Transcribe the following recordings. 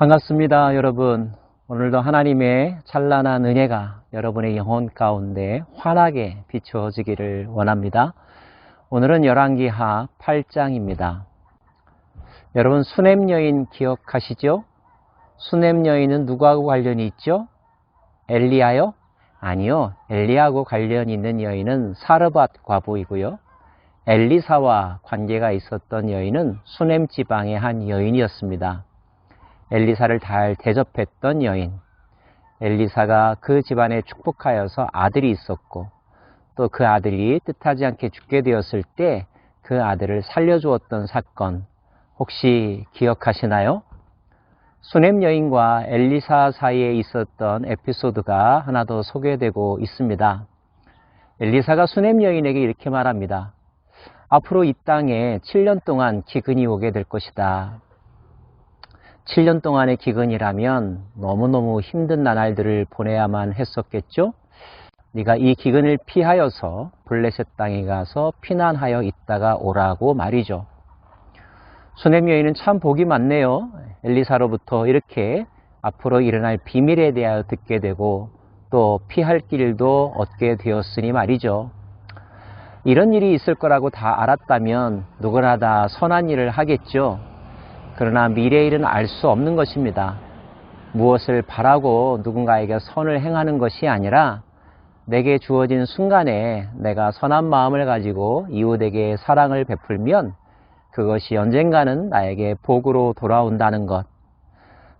반갑습니다, 여러분. 오늘도 하나님의 찬란한 은혜가 여러분의 영혼 가운데 환하게 비추어지기를 원합니다. 오늘은 열왕기하 8장입니다. 여러분 수냄 여인 기억하시죠? 수냄 여인은 누구하고 관련이 있죠? 엘리야요? 아니요. 엘리야하고 관련 있는 여인은 사르밧 과부이고요. 엘리사와 관계가 있었던 여인은 수냄 지방의 한 여인이었습니다. 엘리사를 잘 대접했던 여인. 엘리사가 그 집안에 축복하여서 아들이 있었고 또 그 아들이 뜻하지 않게 죽게 되었을 때 그 아들을 살려주었던 사건 혹시 기억하시나요? 수넴 여인과 엘리사 사이에 있었던 에피소드가 하나 더 소개되고 있습니다. 엘리사가 수넴 여인에게 이렇게 말합니다. 앞으로 이 땅에 7년 동안 기근이 오게 될 것이다. 7년 동안의 기근이라면 너무너무 힘든 나날들을 보내야만 했었겠죠? 네가 이 기근을 피하여서 블레셋 땅에 가서 피난하여 있다가 오라고 말이죠. 수넴 여인은 참 복이 많네요. 엘리사로부터 이렇게 앞으로 일어날 비밀에 대하여 듣게 되고 또 피할 길도 얻게 되었으니 말이죠. 이런 일이 있을 거라고 다 알았다면 누구나 다 선한 일을 하겠죠. 그러나 미래 일은 알 수 없는 것입니다. 무엇을 바라고 누군가에게 선을 행하는 것이 아니라 내게 주어진 순간에 내가 선한 마음을 가지고 이웃에게 사랑을 베풀면 그것이 언젠가는 나에게 복으로 돌아온다는 것.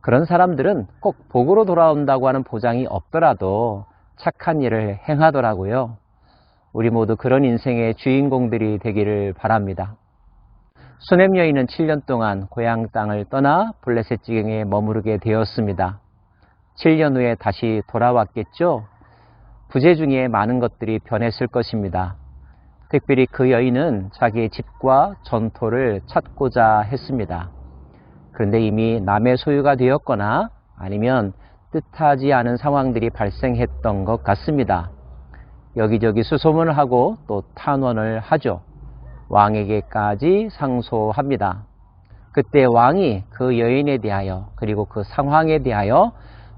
그런 사람들은 꼭 복으로 돌아온다고 하는 보장이 없더라도 착한 일을 행하더라고요. 우리 모두 그런 인생의 주인공들이 되기를 바랍니다. 수넴 여인은 7년 동안 고향 땅을 떠나 블레셋 지경에 머무르게 되었습니다. 7년 후에 다시 돌아왔겠죠? 부재 중에 많은 것들이 변했을 것입니다. 특별히 그 여인은 자기의 집과 전토를 찾고자 했습니다. 그런데 이미 남의 소유가 되었거나 아니면 뜻하지 않은 상황들이 발생했던 것 같습니다. 여기저기 수소문을 하고 또 탄원을 하죠. 왕에게까지 상소합니다. 그때 왕이 그 여인에 대하여 그리고 그 상황에 대하여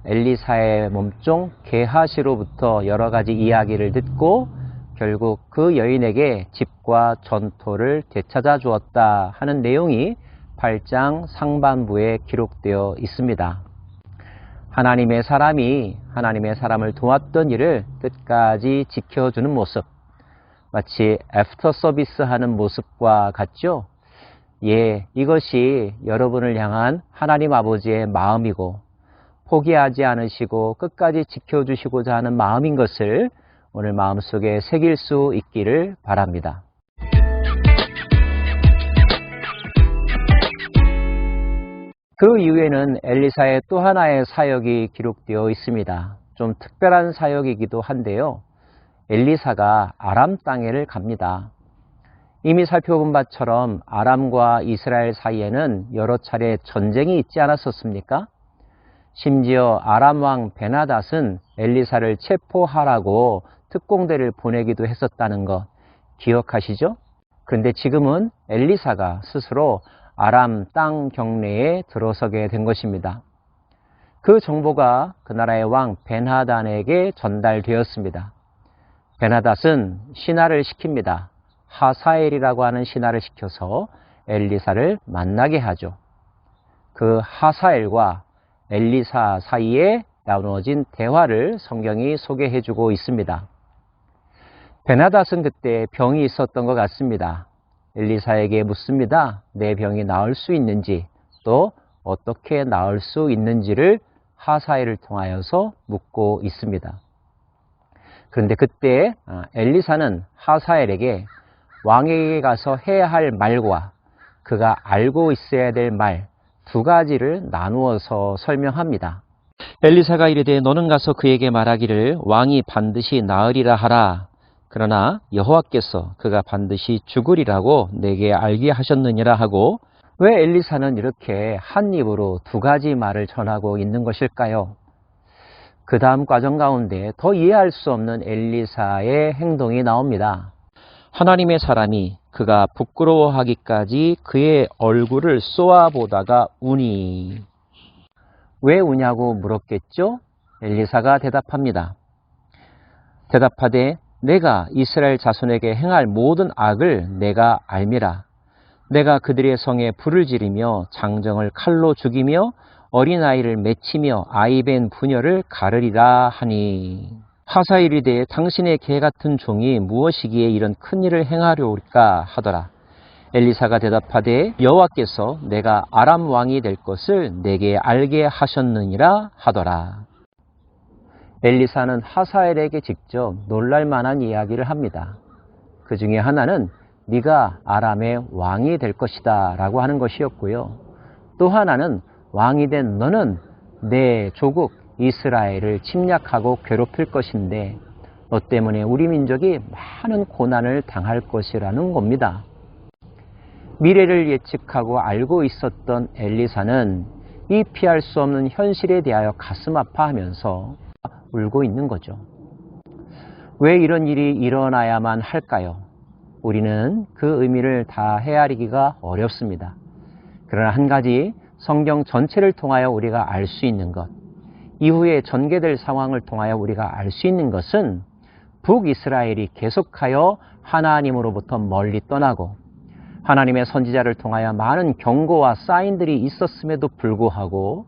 엘리사의 몸종 게하시로부터 여러 가지 이야기를 듣고 결국 그 여인에게 집과 전토를 되찾아 주었다 하는 내용이 8장 상반부에 기록되어 있습니다. 하나님의 사람이 하나님의 사람을 도왔던 일을 끝까지 지켜주는 모습, 마치 애프터 서비스 하는 모습과 같죠? 예, 이것이 여러분을 향한 하나님 아버지의 마음이고 포기하지 않으시고 끝까지 지켜주시고자 하는 마음인 것을 오늘 마음속에 새길 수 있기를 바랍니다. 그 이후에는 엘리사의 또 하나의 사역이 기록되어 있습니다. 좀 특별한 사역이기도 한데요. 엘리사가 아람 땅에를 갑니다. 이미 살펴본 바처럼 아람과 이스라엘 사이에는 여러 차례 전쟁이 있지 않았었습니까? 심지어 아람 왕 베나닷은 엘리사를 체포하라고 특공대를 보내기도 했었다는 것 기억하시죠? 그런데 지금은 엘리사가 스스로 아람 땅 경내에 들어서게 된 것입니다. 그 정보가 그 나라의 왕 벤하단에게 전달되었습니다. 베나닷은 신하를 시킵니다. 하사엘이라고 하는 신하를 시켜서 엘리사를 만나게 하죠. 그 하사엘과 엘리사 사이에 나누어진 대화를 성경이 소개해 주고 있습니다. 베나닷은 그때 병이 있었던 것 같습니다. 엘리사에게 묻습니다. 내 병이 나을 수 있는지 또 어떻게 나을 수 있는지를 하사엘을 통하여서 묻고 있습니다. 그런데 그때 엘리사는 하사엘에게 왕에게 가서 해야 할 말과 그가 알고 있어야 될 말 두 가지를 나누어서 설명합니다. 엘리사가 이르되 너는 가서 그에게 말하기를 왕이 반드시 나으리라 하라. 그러나 여호와께서 그가 반드시 죽으리라고 내게 알게 하셨느니라 하고 왜 엘리사는 이렇게 한 입으로 두 가지 말을 전하고 있는 것일까요? 그 다음 과정 가운데 더 이해할 수 없는 엘리사의 행동이 나옵니다. 하나님의 사람이 그가 부끄러워하기까지 그의 얼굴을 쏘아보다가 우니 왜 우냐고 물었겠죠? 엘리사가 대답합니다. 대답하되 내가 이스라엘 자손에게 행할 모든 악을 내가 알미라. 내가 그들의 성에 불을 지르며 장정을 칼로 죽이며 어린아이를 맺히며 아이벤 부녀를 가르리라 하니 하사일이되 당신의 개 같은 종이 무엇이기에 이런 큰 일을 행하려올까 하더라. 엘리사가 대답하되 여호와께서 내가 아람 왕이 될 것을 내게 알게 하셨느니라 하더라. 엘리사는 하사엘에게 직접 놀랄 만한 이야기를 합니다. 그 중에 하나는 네가 아람의 왕이 될 것이다 라고 하는 것이었고요. 또 하나는 왕이 된 너는 내 조국 이스라엘을 침략하고 괴롭힐 것인데 너 때문에 우리 민족이 많은 고난을 당할 것이라는 겁니다. 미래를 예측하고 알고 있었던 엘리사는 이 피할 수 없는 현실에 대하여 가슴 아파하면서 울고 있는 거죠. 왜 이런 일이 일어나야만 할까요? 우리는 그 의미를 다 헤아리기가 어렵습니다. 그러나 한 가지 성경 전체를 통하여 우리가 알 수 있는 것, 이후에 전개될 상황을 통하여 우리가 알 수 있는 것은 북이스라엘이 계속하여 하나님으로부터 멀리 떠나고 하나님의 선지자를 통하여 많은 경고와 사인들이 있었음에도 불구하고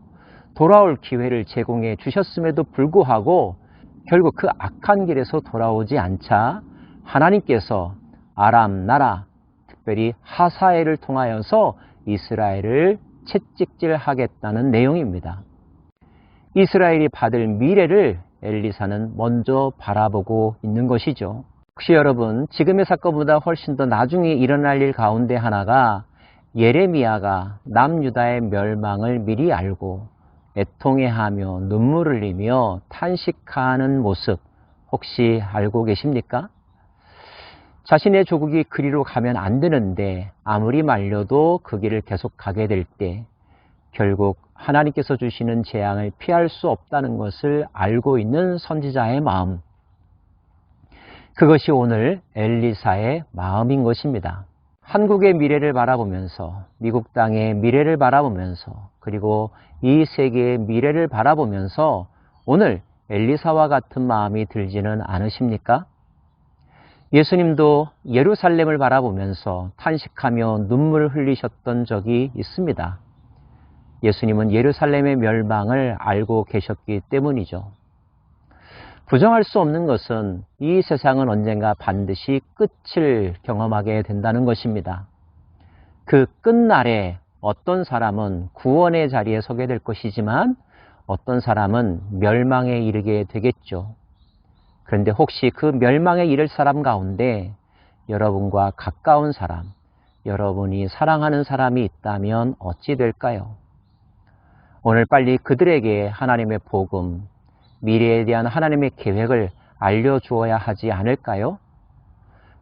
돌아올 기회를 제공해 주셨음에도 불구하고 결국 그 악한 길에서 돌아오지 않자 하나님께서 아람 나라 특별히 하사엘을 통하여서 이스라엘을 채찍질 하겠다는 내용입니다. 이스라엘이 받을 미래를 엘리사는 먼저 바라보고 있는 것이죠. 혹시 여러분 지금의 사건보다 훨씬 더 나중에 일어날 일 가운데 하나가 예레미야가 남유다의 멸망을 미리 알고 애통해하며 눈물을 흘리며 탄식하는 모습 혹시 알고 계십니까? 자신의 조국이 그리로 가면 안 되는데 아무리 말려도 그 길을 계속 가게 될 때 결국 하나님께서 주시는 재앙을 피할 수 없다는 것을 알고 있는 선지자의 마음. 그것이 오늘 엘리사의 마음인 것입니다. 한국의 미래를 바라보면서 미국 땅의 미래를 바라보면서 그리고 이 세계의 미래를 바라보면서 오늘 엘리사와 같은 마음이 들지는 않으십니까? 예수님도 예루살렘을 바라보면서 탄식하며 눈물을 흘리셨던 적이 있습니다. 예수님은 예루살렘의 멸망을 알고 계셨기 때문이죠. 부정할 수 없는 것은 이 세상은 언젠가 반드시 끝을 경험하게 된다는 것입니다. 그 끝날에 어떤 사람은 구원의 자리에 서게 될 것이지만 어떤 사람은 멸망에 이르게 되겠죠. 그런데 혹시 그 멸망에 이를 사람 가운데 여러분과 가까운 사람, 여러분이 사랑하는 사람이 있다면 어찌 될까요? 오늘 빨리 그들에게 하나님의 복음, 미래에 대한 하나님의 계획을 알려주어야 하지 않을까요?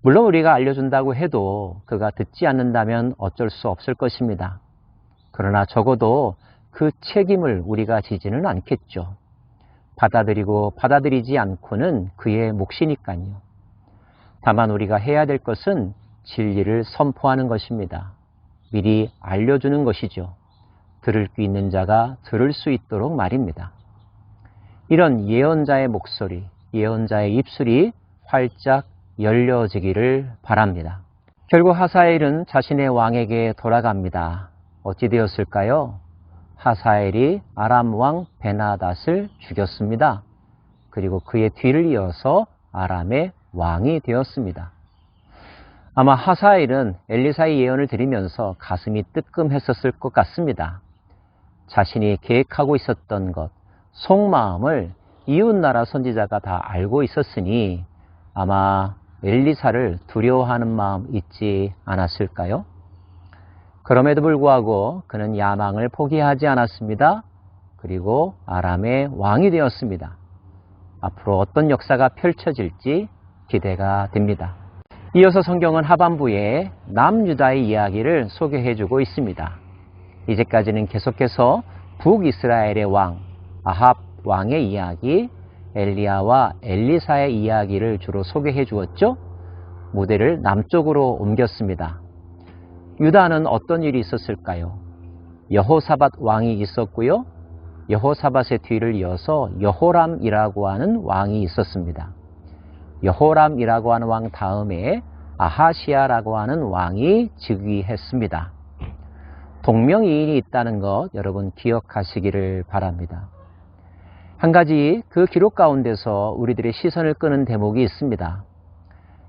물론 우리가 알려준다고 해도 그가 듣지 않는다면 어쩔 수 없을 것입니다. 그러나 적어도 그 책임을 우리가 지지는 않겠죠. 받아들이고 받아들이지 않고는 그의 몫이니까요. 다만 우리가 해야 될 것은 진리를 선포하는 것입니다. 미리 알려주는 것이죠. 들을 귀 있는 자가 들을 수 있도록 말입니다. 이런 예언자의 목소리, 예언자의 입술이 활짝 열려지기를 바랍니다. 결국 하사엘은 자신의 왕에게 돌아갑니다. 어찌 되었을까요? 하사엘이 아람 왕 베나닷을 죽였습니다. 그리고 그의 뒤를 이어서 아람의 왕이 되었습니다. 아마 하사엘은 엘리사의 예언을 들으면서 가슴이 뜨끔했었을 것 같습니다. 자신이 계획하고 있었던 것, 속마음을 이웃나라 선지자가 다 알고 있었으니 아마 엘리사를 두려워하는 마음 있지 않았을까요? 그럼에도 불구하고 그는 야망을 포기하지 않았습니다. 그리고 아람의 왕이 되었습니다. 앞으로 어떤 역사가 펼쳐질지 기대가 됩니다. 이어서 성경은 하반부에 남유다의 이야기를 소개해 주고 있습니다. 이제까지는 계속해서 북이스라엘의 왕, 아합 왕의 이야기, 엘리야와 엘리사의 이야기를 주로 소개해 주었죠. 무대를 남쪽으로 옮겼습니다. 유다는 어떤 일이 있었을까요? 여호사밧 왕이 있었고요. 여호사밧의 뒤를 이어서 여호람이라고 하는 왕이 있었습니다. 여호람이라고 하는 왕 다음에 아하시아라고 하는 왕이 즉위했습니다. 동명이인이 있다는 것 여러분 기억하시기를 바랍니다. 한 가지 그 기록 가운데서 우리들의 시선을 끄는 대목이 있습니다.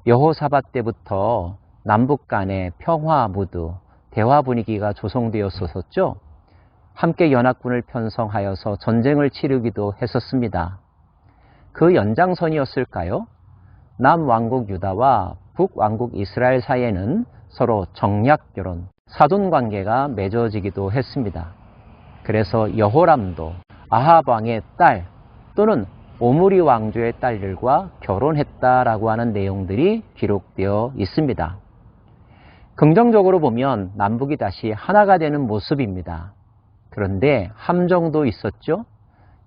여호사밧 때부터 남북 간의 평화 무드, 대화 분위기가 조성되었었죠. 함께 연합군을 편성하여서 전쟁을 치르기도 했었습니다. 그 연장선이었을까요? 남왕국 유다와 북왕국 이스라엘 사이에는 서로 정략 결혼, 사돈 관계가 맺어지기도 했습니다. 그래서 여호람도 아합 왕의 딸 또는 오므리 왕조의 딸들과 결혼했다라고 하는 내용들이 기록되어 있습니다. 긍정적으로 보면 남북이 다시 하나가 되는 모습입니다. 그런데 함정도 있었죠?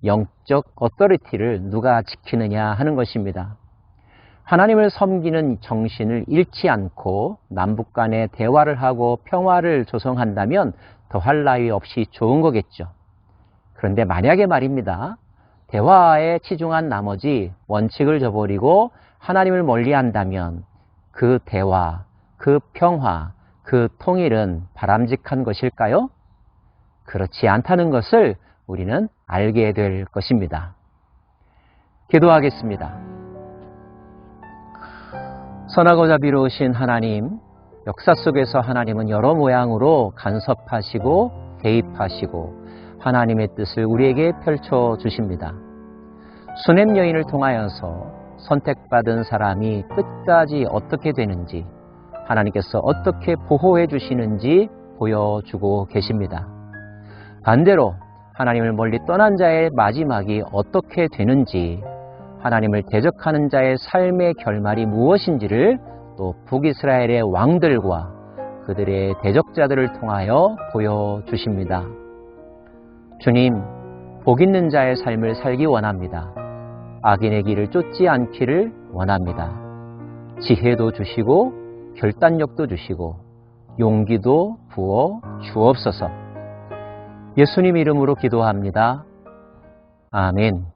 영적 어떠리티를 누가 지키느냐 하는 것입니다. 하나님을 섬기는 정신을 잃지 않고 남북 간에 대화를 하고 평화를 조성한다면 더할 나위 없이 좋은 거겠죠. 그런데 만약에 말입니다. 대화에 치중한 나머지 원칙을 저버리고 하나님을 멀리 한다면 그 대화, 그 평화, 그 통일은 바람직한 것일까요? 그렇지 않다는 것을 우리는 알게 될 것입니다. 기도하겠습니다. 선하고 자비로우신 하나님, 역사 속에서 하나님은 여러 모양으로 간섭하시고 개입하시고 하나님의 뜻을 우리에게 펼쳐 주십니다. 수냄 여인을 통하여서 선택받은 사람이 끝까지 어떻게 되는지 하나님께서 어떻게 보호해 주시는지 보여주고 계십니다. 반대로 하나님을 멀리 떠난 자의 마지막이 어떻게 되는지 하나님을 대적하는 자의 삶의 결말이 무엇인지를 또 북이스라엘의 왕들과 그들의 대적자들을 통하여 보여주십니다. 주님, 복 있는 자의 삶을 살기 원합니다. 악인의 길을 쫓지 않기를 원합니다. 지혜도 주시고 결단력도 주시고 용기도 부어 주옵소서. 예수님 이름으로 기도합니다. 아멘.